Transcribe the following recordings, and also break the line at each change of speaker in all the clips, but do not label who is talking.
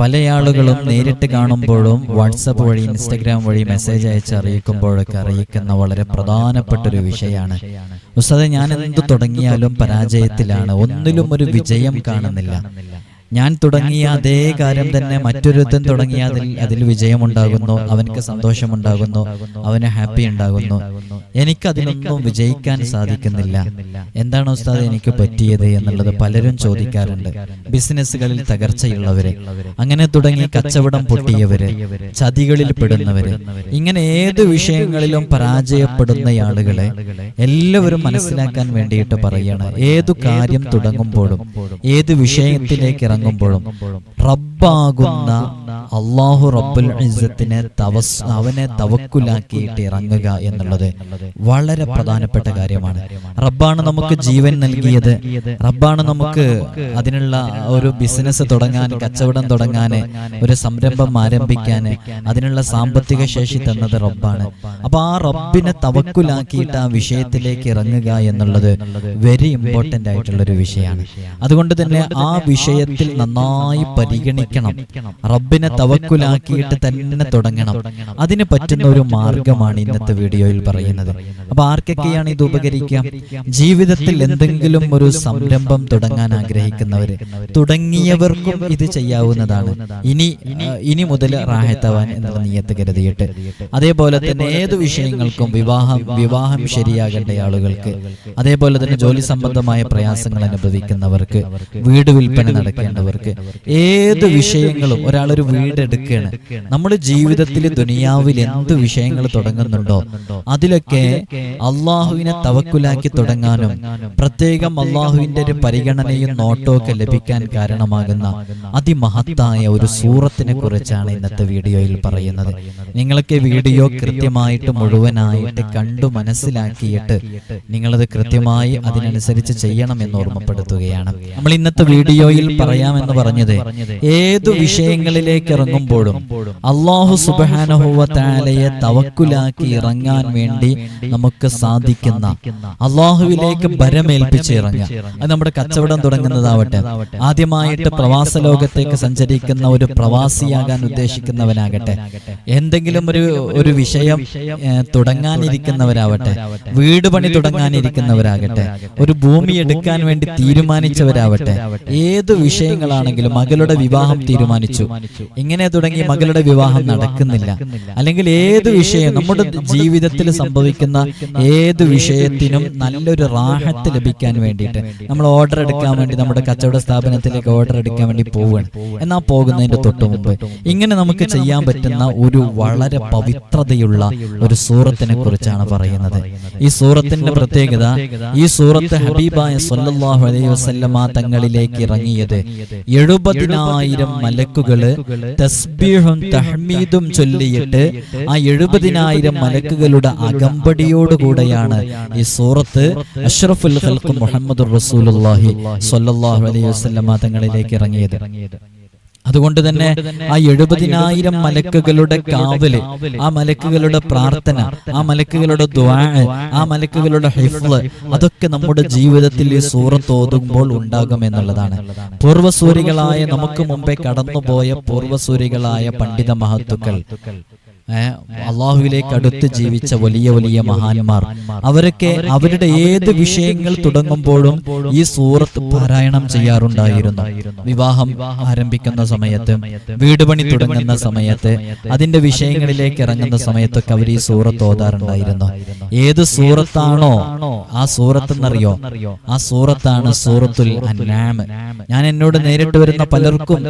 പല ആളുകളും നേരിട്ട് കാണുമ്പോഴും വാട്സപ്പ് വഴി ഇൻസ്റ്റഗ്രാം വഴി മെസ്സേജ് അയച്ച് അറിയിക്കുമ്പോഴൊക്കെ അറിയിക്കുന്ന വളരെ പ്രധാനപ്പെട്ട ഒരു വിഷയമാണ്. ഉസ്താദെ ഞാൻ എന്ത് തുടങ്ങിയാലും പരാജയത്തിലാണ്. ഒന്നിലും ഒരു വിജയം കാണുന്നില്ല. ഞാൻ തുടങ്ങിയ അതേ കാര്യം തന്നെ മറ്റൊരുത്തൻ തുടങ്ങിയ അതിൽ അതിൽ വിജയമുണ്ടാകുന്നു. അവനക്ക് സന്തോഷമുണ്ടാകുന്നു. അവന് ഹാപ്പി ഉണ്ടാകുന്നു. എനിക്ക് അതിലൊന്നും വിജയിക്കാൻ സാധിക്കുന്നില്ല. എന്താണ് ഉസ്താദ് എനിക്ക് പറ്റിയത് എന്നുള്ളത് പലരും ചോദിക്കാറുണ്ട്. ബിസിനസ്സുകളിൽ തകർച്ചയുള്ളവര്. അങ്ങനെ തുടങ്ങി കച്ചവടം പൊട്ടിയവര്. ചതികളിൽ പെടുന്നവര്. ഇങ്ങനെ ഏത് വിഷയങ്ങളിലും പരാജയപ്പെടുന്ന ആളുകളെ എല്ലാവരും മനസ്സിലാക്കാൻ വേണ്ടിയിട്ട് പറയാണ്. ഏതു കാര്യം തുടങ്ങുമ്പോഴും ഏത് വിഷയത്തിലേക്ക് ഇറങ്ങുമ്പോഴും റബ്ബാകുന്ന അള്ളാഹു റബ്ബുൽ ഇസ്സത്തിനെ തവസ് അവനെ തവക്കുലാക്കിയിട്ട് ഇറങ്ങുക എന്നുള്ളത് വളരെ പ്രധാനപ്പെട്ട കാര്യമാണ്. റബ്ബാണ് നമുക്ക് ജീവൻ നൽകിയത്. റബ്ബാണ് നമുക്ക് അതിനുള്ള ഒരു ബിസിനസ് തുടങ്ങാൻ കച്ചവടം തുടങ്ങാൻ ഒരു സംരംഭം ആരംഭിക്കാൻ അതിനുള്ള സാമ്പത്തിക ശേഷി തന്നത് റബ്ബാണ്. അപ്പൊ ആ റബ്ബിനെ തവക്കുലാക്കിയിട്ട് ആ വിഷയത്തിലേക്ക് ഇറങ്ങുക എന്നുള്ളത് വെരി ഇമ്പോർട്ടന്റ് ആയിട്ടുള്ള ഒരു വിഷയമാണ്. അതുകൊണ്ട് തന്നെ ആ വിഷയത്തിൽ നന്നായി പരിഗണിക്കണം. റബ്ബിനെ തവക്കുലാക്കിയിട്ട് തന്നെ തുടങ്ങണം. അതിന് പറ്റുന്ന ഒരു മാർഗമാണ് ഇന്നത്തെ വീഡിയോയിൽ പറയുന്നത്. അപ്പൊ ആർക്കൊക്കെയാണ് ഇത് ഉപകരിക്കാം ജീവിതത്തിൽ എന്തെങ്കിലും ഒരു സംരംഭം തുടങ്ങാൻ ആഗ്രഹിക്കുന്നവര് തുടങ്ങിയവർക്കും ഇത് ചെയ്യാവുന്നതാണ്. ഇനി ഇനി മുതൽ റാഹത്താവാൻ എന്നുള്ള നീയത്ത് കരുതിയിട്ട് അതേപോലെ തന്നെ ഏത് വിഷയങ്ങൾക്കും വിവാഹം വിവാഹം ശരിയാകേണ്ട ആളുകൾക്ക് അതേപോലെ തന്നെ ജോലി സംബന്ധമായ പ്രയാസങ്ങൾ അനുഭവിക്കുന്നവർക്ക് വീട് വിൽപ്പന നടക്കേണ്ടവർക്ക് ഏത് വിഷയങ്ങളും ഒരാളൊരു വീട് എടുക്കുകയാണ് നമ്മുടെ ജീവിതത്തിൽ ദുനിയാവിൽ എന്ത് വിഷയങ്ങൾ തുടങ്ങുന്നുണ്ടോ? അതിലൊക്കെ അള്ളാഹുവിനെ തവക്കുലാക്കി തുടങ്ങാനും പ്രത്യേകം അള്ളാഹുവിന്റെ ഒരു പരിഗണനയും നോട്ടവും ഒക്കെ ലഭിക്കാൻ കാരണമാകുന്ന അതിമഹത്തായ ഒരു സൂറത്തിനെ കുറിച്ചാണ് ഇന്നത്തെ വീഡിയോയിൽ പറയുന്നത്. നിങ്ങൾക്ക് വീഡിയോ കൃത്യമായിട്ട് മുഴുവനായിട്ട് കണ്ടു മനസ്സിലാക്കിയിട്ട് നിങ്ങളത് കൃത്യമായി അതിനനുസരിച്ച് ചെയ്യണം എന്ന് ഓർമ്മപ്പെടുത്തുകയാണ്. നമ്മൾ ഇന്നത്തെ വീഡിയോയിൽ പറയാമെന്ന് പറഞ്ഞത്. ഏതു വിഷയങ്ങളിലേക്ക് ഇറങ്ങുമ്പോഴും അള്ളാഹു സുബാനഹുവത്താലയെ തവക്കുലാക്കി ഇറങ്ങാൻ വേണ്ടി നമുക്ക് സാധിക്കുന്ന അള്ളാഹുവിലേക്ക് ഭരമേൽപ്പിച്ച് ഇറങ്ങുക. അത് നമ്മുടെ കച്ചവടം തുടങ്ങുന്നതാവട്ടെ. ആദ്യമായിട്ട് പ്രവാസ ലോകത്തേക്ക് സഞ്ചരിക്കുന്ന ഒരു പ്രവാസിയാകാൻ ഉദ്ദേശിക്കുന്നവനാകട്ടെ. എന്തെങ്കിലും ഒരു ഒരു വിഷയം തുടങ്ങാനിരിക്കുന്നവരാവട്ടെ. വീട് പണി തുടങ്ങാനിരിക്കുന്നവരാകട്ടെ. ഒരു ഭൂമി എടുക്കാൻ വേണ്ടി തീരുമാനിച്ചവരാവട്ടെ. ഏത് വിഷയങ്ങളാണെങ്കിലും മകളുടെ വിവാഹം തീരുമാനിച്ചു. ഇങ്ങനെ തുടങ്ങി മകളുടെ വിവാഹം നടക്കുന്നില്ല? അല്ലെങ്കിൽ ഏത് വിഷയം നമ്മുടെ ജീവിതത്തിൽ സംഭവിക്കുന്ന ഏത് വിഷയത്തിനും നല്ലൊരു റാഹത്ത് ലഭിക്കാൻ വേണ്ടിയിട്ട് നമ്മൾ ഓർഡർ എടുക്കാൻ വേണ്ടി നമ്മുടെ കച്ചവട സ്ഥാപനത്തിലേക്ക് ഓർഡർ എടുക്കാൻ വേണ്ടി പോവുകയാണ്. എന്നാ പോകുന്നതിന്റെ തൊട്ട് മുമ്പ് ഇങ്ങനെ നമുക്ക് ചെയ്യാൻ പറ്റുന്ന ഒരു വളരെ പവിത്രതയുള്ള ഒരു സൂറത്തിനെ കുറിച്ചാണ് പറയുന്നത്. ഈ സൂറത്തിന്റെ പ്രത്യേകത ഈ സൂറത്ത് ഹബീബായ സല്ലല്ലാഹു അലൈഹി വസല്ലമ തങ്ങളിലേക്ക് ഇറങ്ങിയത്. എഴുപതിനായിരം മലക്കുകൾ തസ്ബീഹും തഹ്മീദും ചൊല്ലിയിട്ട് ആ എഴുപതിനായിരം മലക്കുകളുടെ അകമ്പടിയോടുകൂടെയാണ് ഈ സൂറത്ത് അഷ്റഫുൽ ഖൽഖ് മുഹമ്മദ് റസൂലുള്ളാഹി സ്വല്ലല്ലാഹു അലൈഹി വസല്ലമ തങ്ങളിലേക്ക് ഇറങ്ങിയത്. അതുകൊണ്ട് തന്നെ ആ എഴുപതിനായിരം മലക്കുകളുടെ കാവൽ ആ മലക്കുകളുടെ പ്രാർത്ഥന ആ മലക്കുകളുടെ ദ്വാ ആ മലക്കുകളുടെ ഹിഫ്ല് അതൊക്കെ നമ്മുടെ ജീവിതത്തിൽ ഈ സൂറത്ത് ഓതുമ്പോൾ ഉണ്ടാകും എന്നുള്ളതാണ്. പൂർവസൂരികളായ നമുക്ക് മുമ്പേ കടന്നുപോയ പൂർവസൂരികളായ പണ്ഡിത മഹത്തുക്കൾ. അള്ളാഹുവിലേക്ക് അടുത്ത് ജീവിച്ച വലിയ വലിയ മഹാന്മാർ. അവരൊക്കെ അവരുടെ ഏത് വിഷയങ്ങൾ തുടങ്ങുമ്പോഴും ഈ സൂറത്ത് പാരായണം ചെയ്യാറുണ്ടായിരുന്നു. വിവാഹം ആരംഭിക്കുന്ന സമയത്ത് വീട് പണി തുടങ്ങുന്ന സമയത്ത് അതിന്റെ വിഷയങ്ങളിലേക്ക് ഇറങ്ങുന്ന സമയത്തൊക്കെ അവർ ഈ സൂറത്ത് ഓതാറുണ്ടായിരുന്നു. ഏത് സൂറത്താണോ ആ സൂറത്ത് എന്നറിയോ ആ സൂറത്താണ് സൂറത്തുൽ ഞാൻ എന്നോട് നേരിട്ട് വരുന്ന പലർക്കും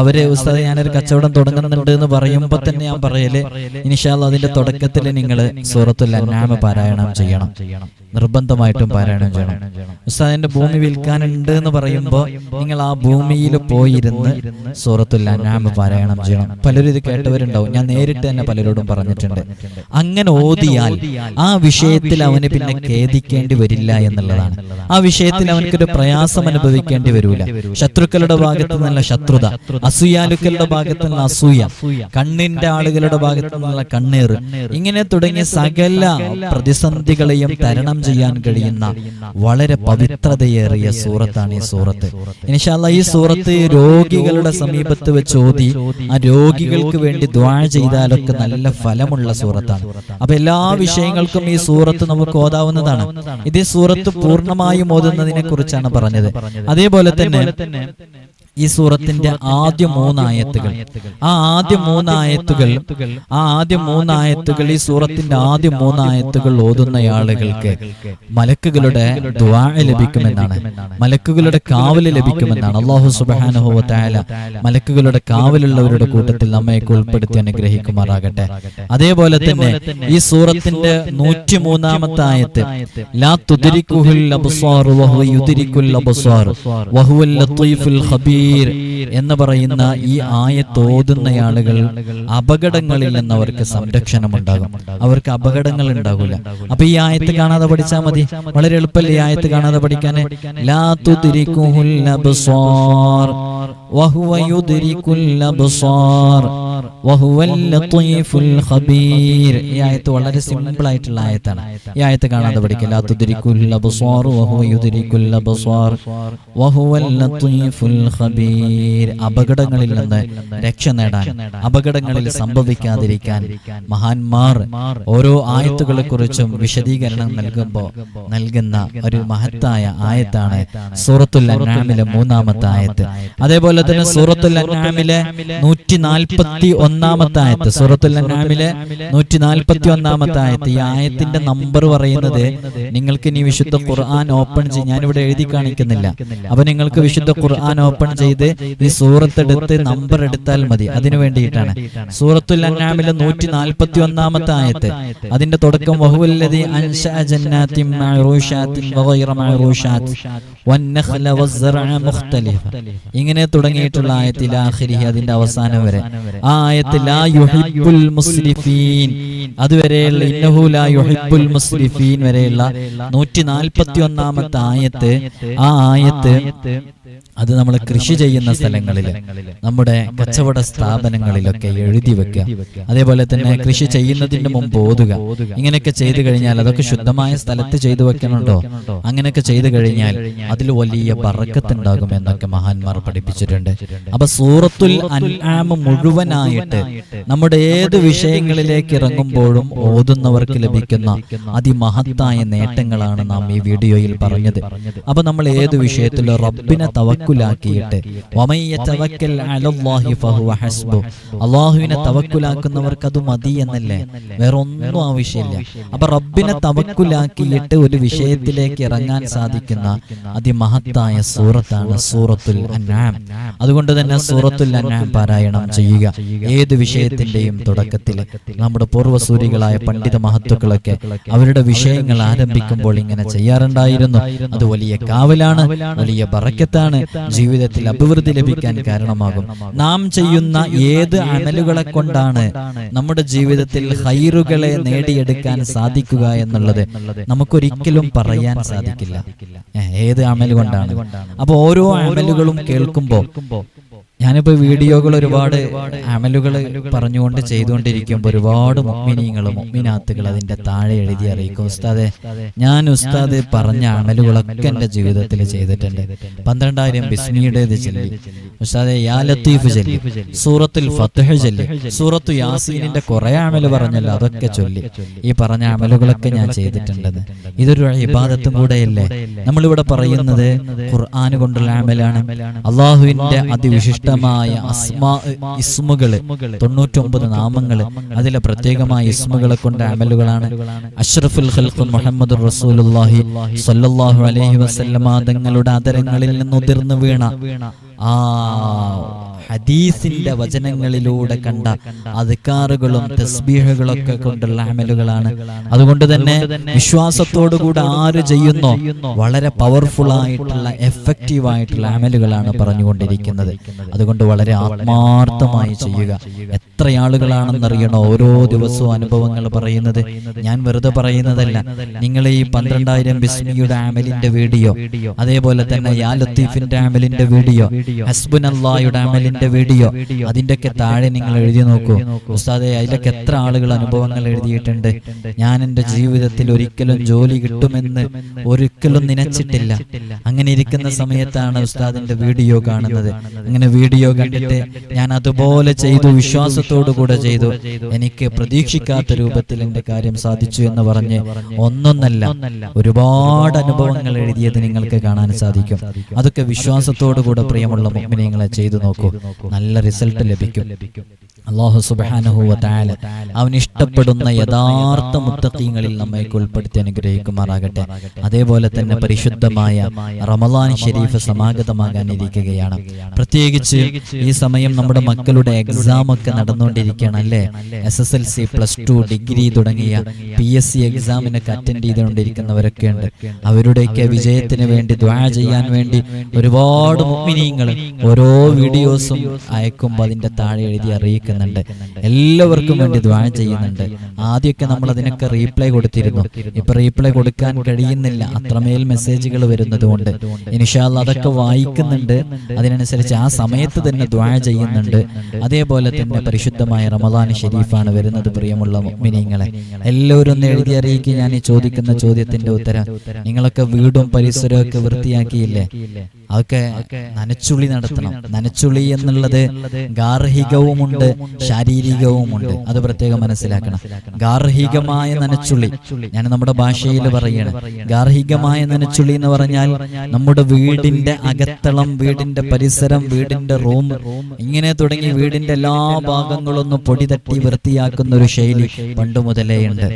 അവരെ ഉസ്താദ് ഞാനൊരു കച്ചവടം തുടങ്ങുന്നുണ്ട് എന്ന് പറയുമ്പോ തന്നെ ഞാൻ പറയൽ ഇനിഷാല്ല അതിന്റെ തുടക്കത്തിൽ നിങ്ങൾ സൂറത്തുൽ അന്നാമ പാരായണം ചെയ്യണം. നിർബന്ധമായിട്ടും പാരായണം ചെയ്യണം. ഉസ്താദിന്റെ ഭൂമി വിൽക്കാനുണ്ട് എന്ന് പറയുമ്പോൾ നിങ്ങൾ ആ ഭൂമിയിൽ പോയിരുന്ന് സൂറത്തുൽ അന്നാമ പാരായണം ചെയ്യണം. പലരും ഇത് കേട്ടവരുണ്ടാവും. ഞാൻ നേരിട്ട് തന്നെ പലരോടും പറഞ്ഞിട്ടുണ്ട്. അങ്ങനെ ഓതിയാൽ ആ വിഷയത്തിൽ അവന് പിന്നെ ഖേദിക്കേണ്ടി വരില്ല എന്നുള്ളതാണ്. ആ വിഷയത്തിൽ അവനക്കൊരു പ്രയാസം അനുഭവിക്കേണ്ടി വരൂല ശത്രുക്കളുടെ ഭാഗത്ത് നിന്നുള്ള ശത്രുത. അസൂയാലുക്കളുടെ ഭാഗത്ത് നിന്നുള്ള അസൂയ. കണ്ണിന്റെ ആളുകളുടെ ഭാഗത്തു നിന്നുള്ള കണ്ണീർ ഇങ്ങനെ തുടങ്ങിയ സകല പ്രതിസന്ധികളെയും തരണം ചെയ്യാൻ കഴിയുന്ന വളരെ പവിത്രതയേറിയ സൂറത്താണ് ഈ സൂറത്ത്. ഇനിഷാല്ല ഈ സൂറത്ത് രോഗികളുടെ സമീപത്ത് വെച്ച് ഓതി ആ രോഗികൾക്ക് വേണ്ടി ദ്വാ ചെയ്താലൊക്കെ നല്ല ഫലമുള്ള സൂറത്താണ്. അപ്പൊ എല്ലാ വിഷയങ്ങൾക്കും ഈ സൂറത്ത് നമുക്ക് ഓതാവുന്നതാണ്. ഇതേ സൂറത്ത് പൂർണമായും ഓതുന്നതിനെ കുറിച്ചാണ് പറഞ്ഞത്. അതേപോലെ തന്നെ ഈ സൂറത്തിന്റെ ആദ്യ മൂന്നായത്തുകൾ. ആ ആദ്യ മൂന്നായത്തുകൾ ആ ആദ്യ മൂന്നായത്തുകൾ ഈ സൂറത്തിന്റെ ആദ്യ മൂന്നായത്തുകൾ ഓതുന്ന ആളുകൾക്ക് മലക്കുകളുടെ ദ്വാഴ ലഭിക്കുമെന്നാണ്. മലക്കുകളുടെ കാവൽ ലഭിക്കുമെന്നാണ്. അള്ളാഹു സുബാനുഹോവത്തായ മലക്കുകളുടെ കാവലുള്ളവരുടെ കൂട്ടത്തിൽ നമ്മയൊക്കെ ഉൾപ്പെടുത്തി അനുഗ്രഹിക്കുമാറാകട്ടെ അതേപോലെ തന്നെ ഈ സൂറത്തിന്റെ നൂറ്റി മൂന്നാമത്തെ ആയത്ത് ലാ തുതിരിക്കുഹുൽ അബ്സാർ വഹു യുതിരിക്കുൽ അബ്സാർ വഹുവൽ ലത്തീഫുൽ ഖബീർ എന്ന് പറയുന്ന ഈ ആയത്ത് ഓതുന്ന ആളുകൾ അപകടങ്ങളിൽ നിന്ന് അവർക്ക് സംരക്ഷണം ഉണ്ടാകും. അവർക്ക് അപകടങ്ങൾ ഉണ്ടാകില്ല അപ്പൊ ഈ ആയത്ത് കാണാതെ പഠിച്ചാൽ മതി. വളരെ എളുപ്പമല്ലേ ഈ ആയത്ത് കാണാതെ പഠിക്കാൻ ഈ ആയത്ത് വളരെ സിമ്പിൾ ആയിട്ടുള്ള ആയത്താണ്. ഈ ആയത്ത് കാണാതെ പഠിക്കുക ലാ തുദരിക്കുൽ അബ്സാർ. വഹുവ വഹുവൽ ലത്തീഫുൽ ഖബീർ. അപകടങ്ങളിൽ നിന്ന് രക്ഷ നേടാൻ അപകടങ്ങളിൽ സംഭവിക്കാതിരിക്കാൻ മഹാന്മാർ ഓരോ ആയത്തുകളെ കുറിച്ചും വിശദീകരണം നൽകുമ്പോൾ നൽകുന്ന ഒരു മഹത്തായ ആയത്താണ് സൂറത്തുൽ അന്നാമിലെ മൂന്നാമത്തെ ആയത്ത്. അതേപോലെ തന്നെ സൂറത്തുൽ അന്നാമിലെ നൂറ്റി നാൽപ്പത്തി ഒന്നാമത്തെ ആയത്ത്. സൂറത്തുൽ അന്നാമിലെ നൂറ്റി നാൽപ്പത്തി ഒന്നാമത്തെ ആയത്ത്. ഈ ആയത്തിന്റെ നമ്പർ പറയുന്നത് നിങ്ങൾക്ക് ഇനി വിശുദ്ധ ഖുർആൻ ഓപ്പൺ ചെയ്യും ഞാനിവിടെ എഴുതി കാണിക്കുന്നില്ല. അപ്പൊ നിങ്ങൾക്ക് വിശുദ്ധ ഖുർആൻ ഓപ്പൺ ചെയ്ത് ഈ സൂറത്ത് എടുത്ത് നമ്പർ എടുത്താൽ മതി. അതിനു വേണ്ടിയിട്ടാണ്. സൂറത്തുൽ അൻആമിലെ നൂറ്റി നാൽപ്പത്തി ഒന്നാമത്തെ ആയത്ത്. അതിന്റെ തുടക്കം വഹുവല്ലതി ഇങ്ങനെ തുടങ്ങിയിട്ടുള്ള ആയത്തിൽ ആഖിരി അതിന്റെ അവസാനം വരെ. ആ ആയത്ത് ലാ മുസ്ലിഫീൻ. അതുവരെയുള്ള ഇന്നഹു ലാ മുസ്ലിഫീൻ വരെയുള്ള നൂറ്റി നാൽപ്പത്തി ഒന്നാമത്തെ ആയത്ത് ആ ആയത്ത് അത് നമ്മൾ കൃഷി ചെയ്യുന്ന സ്ഥലങ്ങളിൽ നമ്മുടെ കച്ചവട സ്ഥാപനങ്ങളിലൊക്കെ എഴുതി വെക്കുക. അതേപോലെ തന്നെ കൃഷി ചെയ്യുന്നതിന് മുമ്പ് ഓതുക. ഇങ്ങനെയൊക്കെ ചെയ്തു കഴിഞ്ഞാൽ അതൊക്കെ ശുദ്ധമായ സ്ഥലത്ത് ചെയ്തു വെക്കണുണ്ടോ? അങ്ങനെയൊക്കെ ചെയ്തു കഴിഞ്ഞാൽ അതിൽ വലിയ പറക്കത്തുണ്ടാകും എന്നൊക്കെ മഹാന്മാർ പഠിപ്പിച്ചിട്ടുണ്ട്. അപ്പൊ സൂറത്തുൽ അൻആം മുഴുവനായിട്ട് നമ്മുടെ ഏത് വിഷയങ്ങളിലേക്ക് ഇറങ്ങുമ്പോഴും ഓതുന്നവർക്ക് ലഭിക്കുന്ന അതിമഹത്തായ നേട്ടങ്ങളാണ് നാം ഈ വീഡിയോയിൽ പറഞ്ഞത്. അപ്പൊ നമ്മൾ ഏത് വിഷയത്തിലും റബ്ബിനെ തവക്കുലാക്കിയിട്ട്. അള്ളാഹുവിനെ തവക്കുലാക്കുന്നവർക്ക് അത് മതി എന്നല്ലേ? വേറെ ഒന്നും ആവശ്യമില്ല. അപ്പൊ റബ്ബിനെ തവക്കുലാക്കിയിട്ട് ഒരു വിഷയത്തിലേക്ക് ഇറങ്ങാൻ സാധിക്കുന്ന അതിമഹത്തായ സൂറത്താണ് സൂറത്തുൽ അന്നാം അതുകൊണ്ട് തന്നെ സൂറത്തുൽ അന്നാം പാരായണം ചെയ്യുക. ഏത് വിഷയത്തിന്റെയും തുടക്കത്തിൽ നമ്മുടെ പൂർവസൂരികളായ പണ്ഡിത മഹത്തുക്കളൊക്കെ അവരുടെ വിഷയങ്ങൾ ആരംഭിക്കുമ്പോൾ ഇങ്ങനെ ചെയ്യാറുണ്ടായിരുന്നു. അത് വലിയ കാവലാണ് വലിയ ബറക്കത്താണ്. ജീവിതത്തിൽ അഭിവൃദ്ധി ലഭിക്കാൻ കാരണമാകും. നാം ചെയ്യുന്ന ഏത് അമലുകളെ കൊണ്ടാണ് നമ്മുടെ ജീവിതത്തിൽ ഹൈറുകളെ നേടിയെടുക്കാൻ സാധിക്കുക എന്നുള്ളത് നമുക്കൊരിക്കലും പറയാൻ സാധിക്കില്ല. ഏത് അമൽ കൊണ്ടാണ്? അപ്പൊ ഓരോ അമലുകളും കേൾക്കുമ്പോ ഞാനിപ്പോ വീഡിയോകൾ ഒരുപാട് അമലുകൾ പറഞ്ഞുകൊണ്ട് ചെയ്തുകൊണ്ടിരിക്കുമ്പോൾ ഒരുപാട് മുഗ്മിനീങ്ങളും മുഗ്മിനാത്തുകൾ അതിന്റെ താഴെ എഴുതി അറിയിക്കും. ഉസ്താദെ ഞാൻ ഉസ്താദ് പറഞ്ഞ അമലുകളൊക്കെ എന്റെ ജീവിതത്തിൽ ചെയ്തിട്ടുണ്ട്. പന്ത്രണ്ടായിരം ബിസ്മിയുടേത് ചൊല്ലി. സൂറത്തുൽ ഫത്തഹ് ചൊല്ലി. സൂറത്തു യാസീനിന്റെ കുറെ അമൽ പറഞ്ഞല്ലോ അതൊക്കെ ചൊല്ലി. ഈ പറഞ്ഞ അമലുകളൊക്കെ ഞാൻ ചെയ്തിട്ടുണ്ടെന്ന് ഇതൊരു ഇബാദത്തും കൂടെയല്ലേ? നമ്മളിവിടെ പറയുന്നത് ഖുർആൻ കൊണ്ടുള്ള അമലാണ് അള്ളാഹുവിന്റെ അതിവിശിഷ്ടമായ അസ്മാ ഇസ്മുകൾ തൊണ്ണൂറ്റൊമ്പത് നാമങ്ങൾ അതിലെ പ്രത്യേകമായ ഇസ്മുകളെ കൊണ്ട് അമലുകളാണ് അഷ്റഫുൽ ഖൽഖ് മുഹമ്മദ് റസൂലുള്ളാഹി സ്വല്ലല്ലാഹു അലൈഹി വസല്ലമ തങ്ങളുടെ അതരങ്ങളിൽ നിന്ന് ഉതിർന്നു വീണ ആ ഹദീസിന്റെ വചനങ്ങളിലൂടെ കണ്ട അധികാറുകളും തസ്ബീഹകളൊക്കെ കൊണ്ടുള്ള അമലുകളാണ്. അതുകൊണ്ട് തന്നെ വിശ്വാസത്തോടുകൂടെ ആര് ചെയ്യുന്നു വളരെ പവർഫുൾ ആയിട്ടുള്ള എഫക്റ്റീവ് ആയിട്ടുള്ള അമലുകളാണ് പറഞ്ഞുകൊണ്ടിരിക്കുന്നത്. അതുകൊണ്ട് വളരെ ആത്മാർത്ഥമായി ചെയ്യുക. എത്ര ആളുകളാണെന്നറിയണോ? ഓരോ ദിവസവും അനുഭവങ്ങൾ പറയുന്നത്. ഞാൻ വെറുതെ പറയുന്നതല്ല. നിങ്ങൾ ഈ പന്ത്രണ്ടായിരം ബിസ്മിയുടെ ആമലിന്റെ വീഡിയോ അതേപോലെ തന്നെ യാ ലത്തീഫിന്റെ ആമലിന്റെ വീഡിയോ അള്ളായുടെ ആമലിന്റെ വീഡിയോ അതിന്റെയൊക്കെ താഴെ നിങ്ങൾ എഴുതി നോക്കൂ. ഉസ്താദെ അതിലൊക്കെ എത്ര ആളുകൾ അനുഭവങ്ങൾ എഴുതിയിട്ടുണ്ട്. ഞാൻ എന്റെ ജീവിതത്തിൽ ഒരിക്കലും ജോലി കിട്ടുമെന്ന് ഒരിക്കലും നനച്ചിട്ടില്ല. അങ്ങനെ ഇരിക്കുന്ന സമയത്താണ് ഉസ്താദിന്റെ വീഡിയോ കാണുന്നത്. അങ്ങനെ വീഡിയോ കണ്ടിട്ട് ഞാൻ അതുപോലെ ചെയ്തു വിശ്വാസത്തോടു കൂടെ ചെയ്തു. എനിക്ക് പ്രതീക്ഷിക്കാത്ത രൂപത്തിൽ എന്റെ കാര്യം സാധിച്ചു എന്ന് പറഞ്ഞ് ഒന്നൊന്നല്ല ഒരുപാട് അനുഭവങ്ങൾ എഴുതിയത് നിങ്ങൾക്ക് കാണാൻ സാധിക്കും. അതൊക്കെ വിശ്വാസത്തോടു കൂടെ പ്രിയമുള്ള മുമ്പിനെ ചെയ്തു നോക്കൂ. നല്ല റിസൾട്ട് ലഭിക്കും. അള്ളാഹു സുബാനുഹുവ താല അവൻ ഇഷ്ടപ്പെടുന്ന യഥാർത്ഥ മുത്തക്കീങ്ങളിൽ നമ്മെ ഉൾപ്പെടുത്തി അനുഗ്രഹിക്കുമാറാകട്ടെ. അതേപോലെ തന്നെ പരിശുദ്ധമായ റമദാൻ ഷെരീഫ് സമാഗതമാകാനിരിക്കുകയാണ്. പ്രത്യേകിച്ച് ഈ സമയം നമ്മുടെ മക്കളുടെ എക്സാം ഒക്കെ നടന്നുകൊണ്ടിരിക്കുകയാണ് അല്ലേ? S S L C plus two degree തുടങ്ങിയ പി എസ് സി എക്സാമിനൊക്കെ അറ്റൻഡ് ചെയ്തുകൊണ്ടിരിക്കുന്നവരൊക്കെ ഉണ്ട്. അവരുടെയൊക്കെ വിജയത്തിന് വേണ്ടി ദ്വാ ചെയ്യാൻ വേണ്ടി ഒരുപാട് മുഗ്മിനീങ്ങൾ ഓരോ വീഡിയോസും അയക്കുമ്പോൾ അതിന്റെ താഴെ എഴുതി അറിയിക്കുന്നുണ്ട്. എല്ലാവർക്കും വേണ്ടി ദ്വാ ചെയ്യുന്നുണ്ട്. ആദ്യമൊക്കെ നമ്മൾ അതിനൊക്കെ റീപ്ലൈ കൊടുത്തിരുന്നു. ഇപ്പൊ റീപ്ലൈ കൊടുക്കാൻ കഴിയുന്നില്ല. അത്രമേൽ മെസ്സേജുകൾ വരുന്നത് കൊണ്ട് ഇനിഷാല്ല അതൊക്കെ വായിക്കുന്നുണ്ട്. അതിനനുസരിച്ച് ആ സമയത്ത് തന്നെ ദ്വാ ചെയ്യുന്നുണ്ട്. അതേപോലെ തന്നെ പരിശുദ്ധമായ റമദാൻ ഷെരീഫാണ് വരുന്നത് പ്രിയമുള്ള മിനിങ്ങളെ എല്ലാവരും ഒന്ന് എഴുതി അറിയിക്കുക ഞാൻ ഈ ചോദിക്കുന്ന ചോദ്യത്തിന്റെ ഉത്തരം. നിങ്ങളൊക്കെ വീടും പരിസരവും ഒക്കെ വൃത്തിയാക്കിയില്ലേ? അതൊക്കെ നനച്ചുള്ളി നടത്തണം. നനച്ചുള്ളി എന്നുള്ളത് ഗാർഹികവുമുണ്ട് ശാരീരികവുമുണ്ട്. അത് പ്രത്യേകം മനസ്സിലാക്കണം. ഗാർഹികമായ നനച്ചുള്ളി ഞാൻ നമ്മുടെ ഭാഷയിൽ പറയണം. ഗാർഹികമായ നനച്ചുള്ളി എന്ന് പറഞ്ഞാൽ നമ്മുടെ വീടിന്റെ അകത്തളം വീടിന്റെ പരിസരം വീടിന്റെ റൂം ഇങ്ങനെ തുടങ്ങി വീടിന്റെ എല്ലാ ഭാഗങ്ങളൊന്നും പൊടി തട്ടി വൃത്തിയാക്കുന്ന ഒരു ശൈലി പണ്ട് മുതലേ ഉണ്ട്.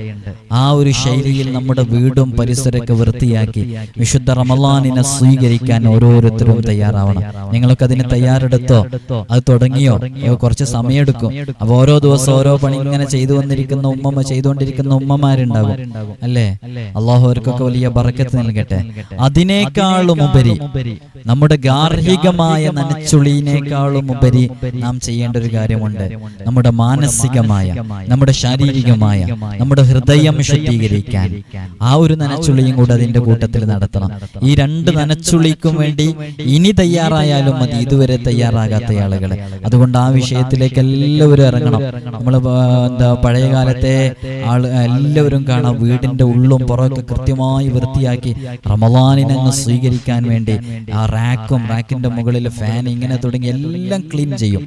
ആ ഒരു ശൈലിയിൽ നമ്മുടെ വീടും പരിസരമൊക്കെ വൃത്തിയാക്കി വിശുദ്ധ റമലാനിനെ സ്വീകരിക്കാൻ ഓരോരുത്തരും തയ്യാറാവണം. നിങ്ങൾക്ക് അതിന് തയ്യാറെടുത്തോ? അത് തുടങ്ങിയോ? കുറച്ച് സമയമെടുക്കും അപ്പൊ ഓരോ ദിവസം ഓരോ പണി ഇങ്ങനെ ചെയ്തു വന്നിരിക്കുന്ന ഉമ്മമ്മ ചെയ്തുകൊണ്ടിരിക്കുന്ന ഉമ്മമാരുണ്ടാകും അല്ലേ? അള്ളാഹു അവർക്കൊക്കെ വലിയ ബറക്കത്ത് നൽകട്ടെ. അതിനേക്കാളും ഉപരി നമ്മുടെ ഗാർഹികമായ നനച്ചുളിനേക്കാളും ഉപരി നാം ചെയ്യേണ്ട ഒരു കാര്യമുണ്ട്. നമ്മുടെ മാനസികമായ നമ്മുടെ ശാരീരികമായ നമ്മുടെ ഹൃദയം ശുദ്ധീകരിക്കാൻ ആ ഒരു നനച്ചുളിയും കൂടെ അതിന്റെ കൂട്ടത്തിൽ നടത്തണം. ഈ രണ്ട് നനച്ചുളിക്കും വേണ്ടി ഇനി തയ്യാറായാലും മതി. ഇതുവരെ തയ്യാറാകാത്ത ആളുകൾ അതുകൊണ്ട് ആ വിഷയത്തിലേക്ക് എല്ലാവരും ഇറങ്ങണം. നമ്മൾ എന്താ പഴയ കാലത്തെ ആൾ എല്ലാവരും കാണാം. വീടിന്റെ ഉള്ളും പുറമൊക്കെ കൃത്യമായി വൃത്തിയാക്കി റമലാനിനെ അങ്ങ് സ്വീകരിക്കാൻ വേണ്ടി ആ റാക്കും റാക്കിന്റെ മുകളിൽ ഫാൻ ഇങ്ങനെ തുടങ്ങി എല്ലാം ക്ലീൻ ചെയ്യും.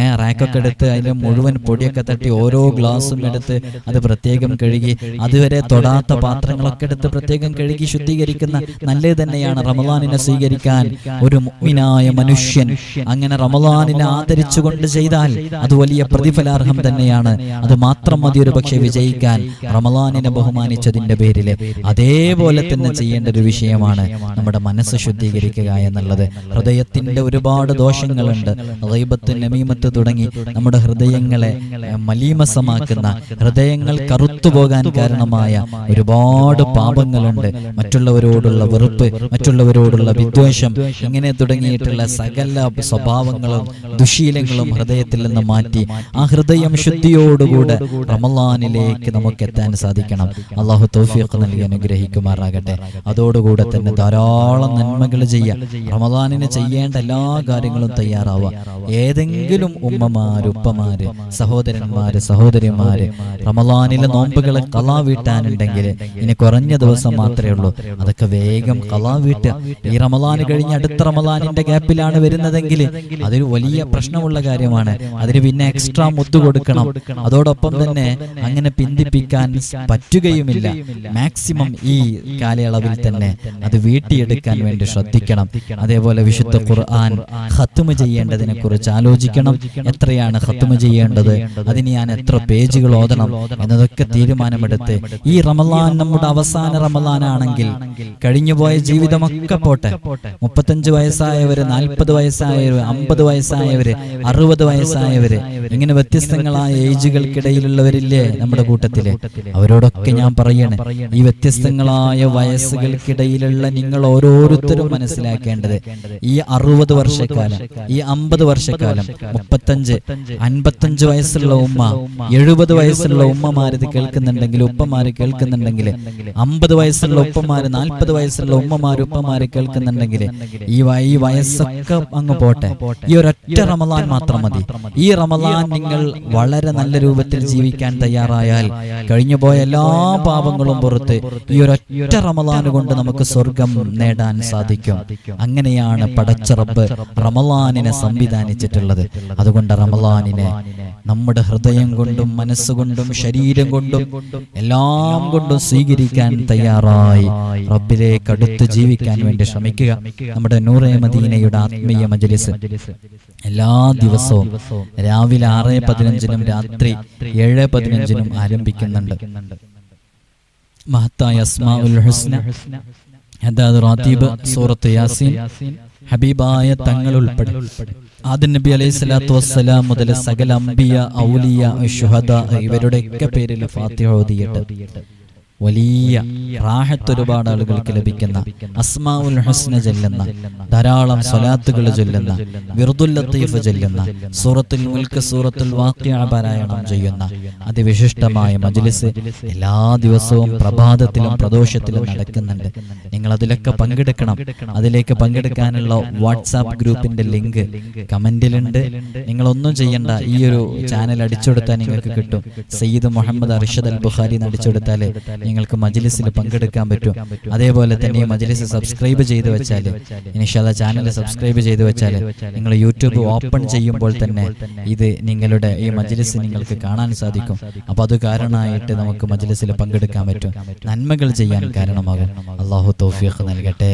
ഏഹ് റാക്കൊക്കെ എടുത്ത് അതിന്റെ മുഴുവൻ പൊടിയൊക്കെ തട്ടി ഓരോ ഗ്ലാസും എടുത്ത് അത് പ്രത്യേകം കഴുകി അതുവരെ തൊടാത്ത പാത്രങ്ങളൊക്കെ എടുത്ത് പ്രത്യേകം കഴുകി ശുദ്ധീകരിക്കുന്ന നല്ലത് തന്നെയാണ് റമദാനിനെ സ്വീകരിക്കാൻ ഒരു മുഅ്മിനായ മനുഷ്യൻ. അങ്ങനെ റമദാനിനെ ആദരിച്ചുകൊണ്ട് ചെയ്താൽ അത് വലിയ പ്രതിഫലാർഹം തന്നെയാണ്. അത് മാത്രം മതി ഒരു പക്ഷെ വിജയിക്കാൻ. റമദാനിനെ ബഹുമാനിച്ചതിന്റെ പേരിൽ. അതേപോലെ തന്നെ ചെയ്യേണ്ട ഒരു വിഷയമാണ് നമ്മുടെ മനസ്സ് ശുദ്ധീകരിക്കുക എന്നുള്ളത് ഹൃദയത്തിന്റെ ഒരുപാട് ദോഷങ്ങളുണ്ട്. റൈബത്ത് നമീമത്ത് തുടങ്ങി നമ്മുടെ ഹൃദയങ്ങളെ മലീമസമാക്കുന്ന ഹൃദയങ്ങൾ കറുത്തുപോകാൻ കാരണമായ ഒരുപാട് പാപങ്ങളുണ്ട്. മറ്റുള്ളവരോടുള്ള വെറുപ്പ് മറ്റുള്ളവരോടുള്ള വിദ്വേഷം ഇങ്ങനെ തുടങ്ങിയിട്ടുള്ള സകല സ്വഭാവങ്ങളും ദുശീലങ്ങളും ഹൃദയത്തിൽ നിന്ന് മാറ്റി ആ ഹൃദയം ശുദ്ധിയോടുകൂടെ റമലാനിലേക്ക് നമുക്ക് എത്താൻ സാധിക്കണം. അള്ളാഹു തോഫിയൊക്കെ നൽകി അനുഗ്രഹിക്കുമാറാകട്ടെ. അതോടുകൂടെ തന്നെ ധാരാളം നന്മകൾ ചെയ്യാം. റമദാനിന് ചെയ്യേണ്ട എല്ലാ കാര്യങ്ങളും തയ്യാറാവുക. ഏതെങ്കിലും ഉമ്മമാര് ഉപ്പമാര് സഹോദരന്മാര് സഹോദരിമാര് റമദാനിലെ നോമ്പുകളെ കലാ വീട്ടാനുണ്ടെങ്കിൽ ഇനി കുറഞ്ഞ ദിവസം മാത്രമേ ഉള്ളൂ. അതൊക്കെ വേഗം കലാ വീട്ടുക. ഈ റമദാന് കഴിഞ്ഞ് അടുത്ത റമദാനിന്റെ ഗ്യാപ്പിലാണ് വരുന്നതെങ്കിൽ അതൊരു വലിയ പ്രശ്നമുള്ള കാര്യമാണ്. അതിന് പിന്നെ എക്സ്ട്രാ മുത്തു കൊടുക്കണം. അതോടൊപ്പം തന്നെ അങ്ങനെ പിന്തിപ്പിക്കാൻ പറ്റുകയുമില്ല. മാക്സിമം ഈ കാലയളവിൽ തന്നെ അത് വീട്ടിയെടുക്കാൻ വേണ്ടി ശ്രദ്ധിക്കണം. അതേപോലെ വിശുദ്ധ ഖുർആൻ ഖത്തുമ ചെയ്യേണ്ടതിനെ കുറിച്ച് ആലോചിക്കണം. എത്രയാണ് ഖത്തുമ ചെയ്യേണ്ടത്? അതിന് ഞാൻ എത്ര പേജുകൾ ഓതണം? എന്നതൊക്കെ തീരുമാനമെടുത്ത്. ഈ റമലാൻ നമ്മുടെ അവസാന റമലാനാണെങ്കിൽ കഴിഞ്ഞുപോയ ജീവിതമൊക്കെ പോട്ടെ. മുപ്പത്തഞ്ച് വയസ്സായവര് നാൽപ്പത് വയസ്സായവര് അമ്പത് വയസ്സായവര് അറുപത് വയസ്സായവര് ഇങ്ങനെ വ്യത്യസ്തങ്ങളായ ഏജുകൾക്കിടയിലുള്ളവരില്ലേ നമ്മുടെ കൂട്ടത്തിൽ? അവരോടൊക്കെ ഞാൻ പറയണേ. ഈ വ്യത്യസ്തങ്ങളായ വയസ്സുകൾക്കിടയിലുള്ള നിങ്ങൾ ഓരോരുത്തരും മനസ്സിലാക്കേണ്ടത് ഈ അറുപത് വർഷക്കാലം ഈ അമ്പത് വർഷക്കാലം മുപ്പത്തഞ്ച് അൻപത്തഞ്ച് വയസ്സുള്ള ഉമ്മ എഴുപത് വയസ്സുള്ള ഉമ്മമാരത് കേൾക്കുന്നുണ്ടെങ്കിൽ ഉപ്പമാര് കേൾക്കുന്നുണ്ടെങ്കിൽ അമ്പത് വയസ്സുള്ള ഉപ്പമാര് നാൽപ്പത് വയസ്സുള്ള ഉമ്മമാര് ഉപ്പമാര് കേൾക്കുന്നുണ്ടെങ്കിൽ ഈ ഈ വയസ്സൊക്കെ അങ്ങ് പോട്ടെ. ഈ ഒരൊറ്റ റമലാൻ മാത്രം മതി. ഈ റമലാൻ നിങ്ങൾ വളരെ നല്ല രൂപത്തിൽ ജീവിക്കാൻ തയ്യാറായാൽ കഴിഞ്ഞു പോയ എല്ലാ പാപങ്ങളും പുറത്ത് ഈ ഒരൊറ്റ റമലാൻ കൊണ്ട് നമുക്ക് സ്വർഗം നേടാൻ സാധിക്കും. അങ്ങനെയാണ് പടച്ച റബ്ബ് റമലാനിനെ സംവിധാനിച്ചിട്ടുള്ളത്. അതുകൊണ്ട് റമലാനിനെ നമ്മുടെ ഹൃദയം കൊണ്ടും മനസ്സുകൊണ്ടും ശരീരം കൊണ്ടും എല്ലാം കൊണ്ടും സ്വീകരിക്കാൻ തയ്യാറായി. റബ്ബിലേക്ക് അടുത്ത് ജീവിക്കാൻ വേണ്ടി ശ്രമിക്കുക. നമ്മുടെ നൂറേ മദീനയുടെ ആത്മീയ മജലിസ്. എല്ലാ ദിവസവും രാവിലെ ആറ് പതിനഞ്ചിനും രാത്രി ഏഴ് പതിനഞ്ചിനും ആരംഭിക്കുന്നുണ്ട്. മഹത്തായ അസ്മാ ഉൽ ഹുസ്ന. അതായത് റാത്തീബ് സൂറത്ത് യാസീൻ ഹബീബായ തങ്ങൾ ഉൾപ്പെടെ ആദൻ നബി അലൈഹി സ്വലാത്തു വസ്സലാം മുതൽ സകല അംബിയ ഔലിയ ഷുഹദ ഇവരുടെയൊക്കെ പേരിൽ ഫാത്തിഹ ഓതിയിട്ട്. വലിയ റാഹത്ത് ഒരുപാട് ആളുകൾക്ക് ലഭിക്കുന്ന അസ്മാവുൽ ഹസ്ന ചൊല്ലുന്ന ധാരാളം സ്വലാത്തുകൾ ചൊല്ലുന്ന വിറുദുൽ ലത്തീഫ് ചൊല്ലുന്ന സൂറത്തുൽ മുൽക്ക് സൂറത്തുൽ വാക്യ പാരായണം ചെയ്യുന്ന അതിവിശിഷ്ടമായ മജ്ലിസ് എല്ലാ ദിവസവും പ്രഭാതത്തിലും പ്രദോഷത്തിലും നടക്കുന്നുണ്ട്. നിങ്ങൾ അതിലൊക്കെ പങ്കെടുക്കണം. അതിലേക്ക് പങ്കെടുക്കാനുള്ള വാട്സാപ്പ് ഗ്രൂപ്പിന്റെ ലിങ്ക് കമന്റിലുണ്ട്. നിങ്ങൾ ഒന്നും ചെയ്യണ്ട. ഈ ഒരു ചാനൽ അടിച്ചെടുത്താൽ നിങ്ങൾക്ക് കിട്ടും. സയ്യിദ് മുഹമ്മദ് അർഷദ് അൽ ബുഖാരി അടിച്ചെടുത്താൽ നിങ്ങൾക്ക് മജ്ലിസിൽ പങ്കെടുക്കാൻ പറ്റും. അതേപോലെ തന്നെ ഈ മജ്ലിസ് സബ്സ്ക്രൈബ് ചെയ്ത് വെച്ചാൽ ഇനിഷാല്ല ചാനൽ സബ്സ്ക്രൈബ് ചെയ്ത് വെച്ചാൽ നിങ്ങൾ യൂട്യൂബ് ഓപ്പൺ ചെയ്യുമ്പോൾ തന്നെ ഇത് നിങ്ങളുടെ ഈ മജ്ലിസ് നിങ്ങൾക്ക് കാണാൻ സാധിക്കും. അപ്പോൾ അത് കാരണമായിട്ട് നമുക്ക് മജ്ലിസിൽ പങ്കെടുക്കാൻ പറ്റും. നന്മകൾ ചെയ്യാൻ കാരണമാകും. അള്ളാഹു തൗഫീഖ് നൽകട്ടെ.